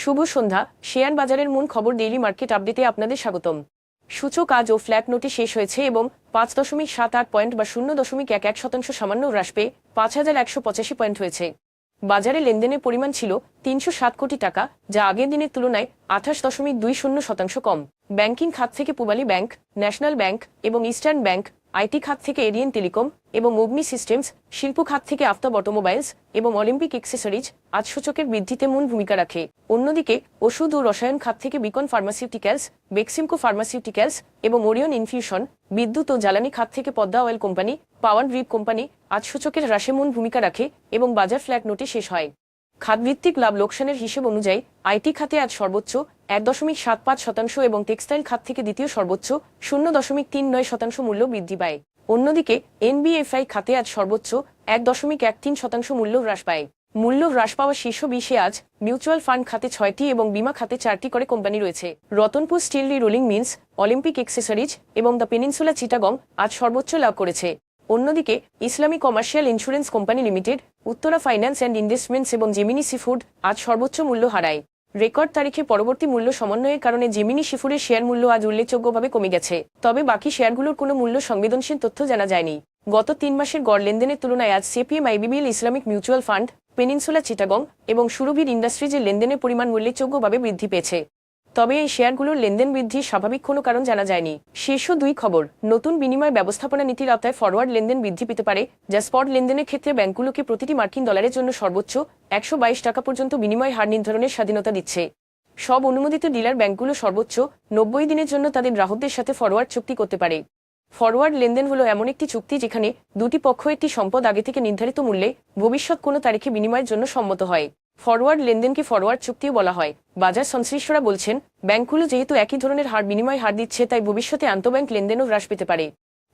শুভ সন্ধ্যা। Share বাজারের মূল খবর ডেইলি মার্কেট আপডেটে আপনাদের স্বাগতম। সূচক আজ ও ফ্ল্যাট নোটে শেষ হয়েছে এবং পাঁচ দশমিক সাত আট পয়েন্ট বা শূন্য দশমিক এক এক শতাংশ সামান্য হ্রাস পেয়ে পাঁচ হাজার একশো পঁচাশি পয়েন্ট হয়েছে। বাজারে লেনদেনের পরিমাণ ছিল তিনশো সাত কোটি টাকা, যা আগের দিনের তুলনায় আঠাশ দশমিক দুই শূন্য শতাংশ কম। ব্যাংকিং খাত থেকে পূবালী ব্যাংক, ন্যাশনাল ব্যাংক এবং ইস্টার্ন ব্যাংক, আইটি খাত থেকে এরিয়ান টেলিকম এবং অগ্নি সিস্টেমস শিল্প খাত থেকে আফতাব অটোমোবাইলস এবং অলিম্পিক এক্সেসরিজ আজ সূচকের বৃদ্ধিতে মূল ভূমিকা রাখে। অন্যদিকে, ওষুধ ও রসায়ন খাত থেকে বিকন ফার্মাসিউটিক্যালস বেক্সিমকো ফার্মাসিউটিক্যালস এবং ওরিয়ন ইনফিউশন বিদ্যুৎ ও জ্বালানি খাত থেকে Padma oil company power grid company আজ সূচকের হ্রাসে মূল ভূমিকা রাখে এবং বাজার ফ্ল্যাট নোটে শেষ হয়। খাতভিত্তিক লাভ লোকসানের হিসেব অনুযায়ী, আইটি খাতে আজ সর্বোচ্চ এক দশমিক সাত পাঁচ শতাংশ এবং টেক্সটাইল খাত থেকে দ্বিতীয় সর্বোচ্চ শূন্য দশমিক তিন নয় শতাংশ মূল্য বৃদ্ধি পায়। অন্যদিকে এনবিএফআই খাতে আজ সর্বোচ্চ এক দশমিক এক তিন শতাংশ মূল্য হ্রাস পায়। মূল্য হ্রাস পাওয়া শীর্ষ বিশে আজ মিউচুয়াল ফান্ড খাতে ছয়টি এবং বিমা খাতে চারটি করে কোম্পানি রয়েছে। Ratanpur steel rolling mills, Olympic accessories এবং দ্য পেনিনসুলা চিটাগং আজ সর্বোচ্চ লাভ করেছে। অন্যদিকে, Islami commercial insurance company limited, Uttara finance and investments এবং জেমিনি সিফুড আজ সর্বোচ্চ মূল্য হারায়। রেকর্ড তারিখে পরবর্তী মূল্য সমন্বয়ের কারণে জেমিনি শিফুরের শেয়ার মূল্য আজ উল্লেখযোগ্যভাবে কমে গেছে। তবে বাকি শেয়ারগুলোর কোনো মূল্য সংবেদনশীল তথ্য জানা যায়নি। গত তিন মাসের গড় লেনদেনের তুলনায় আজ CPM, IBBL, Islamic mutual fund, Peninsula, Chittagong এবং সুরভির ইন্ডাস্ট্রিজের লেনদেনের পরিমাণ উল্লেখযোগ্যভাবে বৃদ্ধি পেয়েছে। তবে এই শেয়ারগুলোর লেনদেন বৃদ্ধির স্বাভাবিক কোনো কারণ জানা যায়নি। শীর্ষ দুই খবর, নতুন বিনিময় ব্যবস্থাপনা নীতির আওতায় ফরওয়ার্ড লেনদেন বৃদ্ধি পেতে পারে, যা স্পট লেনদেনের ক্ষেত্রে ব্যাংকগুলোকে প্রতিটি মার্কিন ডলারের জন্য সর্বোচ্চ একশো বাইশ টাকা পর্যন্ত বিনিময় হার নির্ধারণের স্বাধীনতা দিচ্ছে। সব অনুমোদিত ডিলার ব্যাংকগুলো সর্বোচ্চ নব্বই দিনের জন্য তাদের গ্রাহকদের সাথে ফরওয়ার্ড চুক্তি করতে পারে। ফরওয়ার্ড লেনদেন হলো এমন একটি চুক্তি যেখানে দুটি পক্ষ একটি সম্পদ আগে থেকে নির্ধারিত মূল্যে ভবিষ্যৎ কোনো তারিখে বিনিময়ের জন্য সম্মত হয়। ফরওয়ার্ড লেনদেনকে ফরওয়ার্ড চুক্তিও বলা হয়। বাজার সংশ্লিষ্টরা বলছেন, ব্যাংকগুলো যেহেতু একই ধরনের হার বিনিময় হার দিচ্ছে, তাই ভবিষ্যতে আন্তঃব্যাংক লেনদেনও হ্রাস পেতে পারে।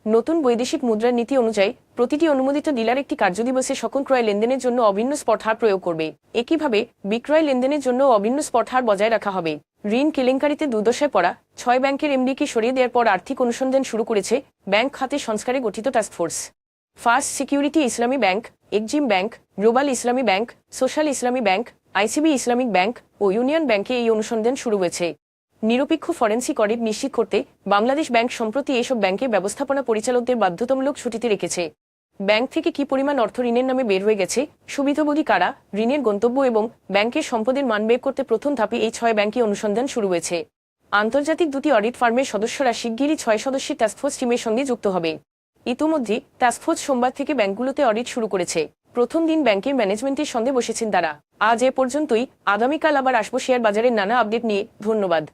নতুন বৈদেশিক মুদ্রার নীতি অনুযায়ী প্রতিটি অনুমোদিত ডিলার একটি কার্যদিবসে সকল ক্রয় লেনদেনের জন্য অভিন্ন স্পট হার প্রয়োগ করবে। একইভাবে বিক্রয় লেনদেনের জন্য অভিন্ন স্পট হার বজায় রাখা হবে। ঋণ কেলেঙ্কারিতে দুর্দশায় পড়া ছয় ব্যাংকের এমডিকে সরিয়ে দেওয়ার পর আর্থিক অনুসন্ধান শুরু করেছে ব্যাংক খাতে সংস্কারে গঠিত task force first security Islami bank Exim bank, global Islami bank, social Islami bank, ICB Islamic bank ও ইউনিয়ন ব্যাংকে এই অনুসন্ধান শুরু হয়েছে। নিরপেক্ষ ফরেন্সিক অডিট নিশ্চিত করতে বাংলাদেশ ব্যাংক সম্প্রতি এসব ব্যাংকে ব্যবস্থাপনা পরিচালকদের বাধ্যতামূলক ছুটিতে রেখেছে। ব্যাংক থেকে কি পরিমাণ অর্থ ঋণের নামে বের হয়ে গেছে সুবিধাভোগী কারা, ঋণের গন্তব্য এবং ব্যাংকের সম্পদের মান বের করতে প্রথম ধাপে এই ছয় ব্যাংকে অনুসন্ধান শুরু হয়েছে। আন্তর্জাতিক দুটি অডিট ফার্মের সদস্যরা শিগগিরই ছয় সদস্যের টাস্কফোর্স টিমের সঙ্গে যুক্ত হবে। ইতোমধ্যে টাস্কফোর্স সোমবার থেকে ব্যাংকগুলোতে অডিট শুরু করেছে। প্রথম দিন ব্যাংকের ম্যানেজমেন্টের সঙ্গে বসেছেন তারা। আজ এ পর্যন্তই। আগামীকাল আবার আসব শেয়ার বাজারের নানা আপডেট নিয়ে। ধন্যবাদ।